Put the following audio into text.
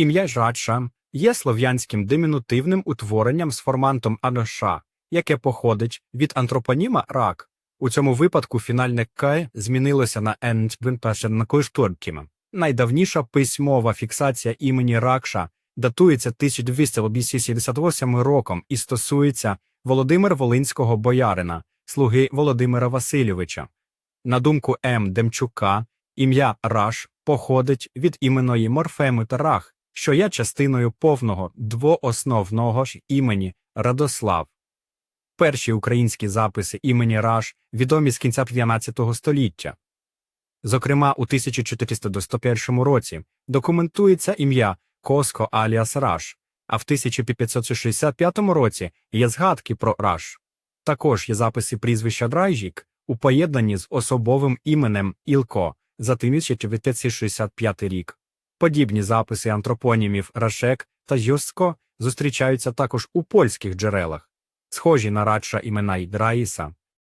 Ім'я Жадша є слов'янським димінутивним утворенням з формантом аноша, яке походить від антропоніма рак. У цьому випадку фінальне «к» змінилося на «ентбенпешеннакоштуркіма». Найдавніша письмова фіксація імені Ракша датується 1278 роком і стосується Володимира Волинського боярина, слуги Володимира Васильовича. На думку М. Демчука, ім'я Раш походить від іменної морфеми Тарах, що є частиною повного двоосновного ж імені Радослав. Перші українські записи імені Раш відомі з кінця 15 століття. Зокрема, у 1491 році документується ім'я Коско аліас Раш, а в 1565 році є згадки про Раш. Також є записи прізвища Драйжік у поєднанні з особовим іменем Ілко за 1965 рік. Подібні записи антропонімів Рашек та Йоско зустрічаються також у польських джерелах, схожі на радша імена й Драїса,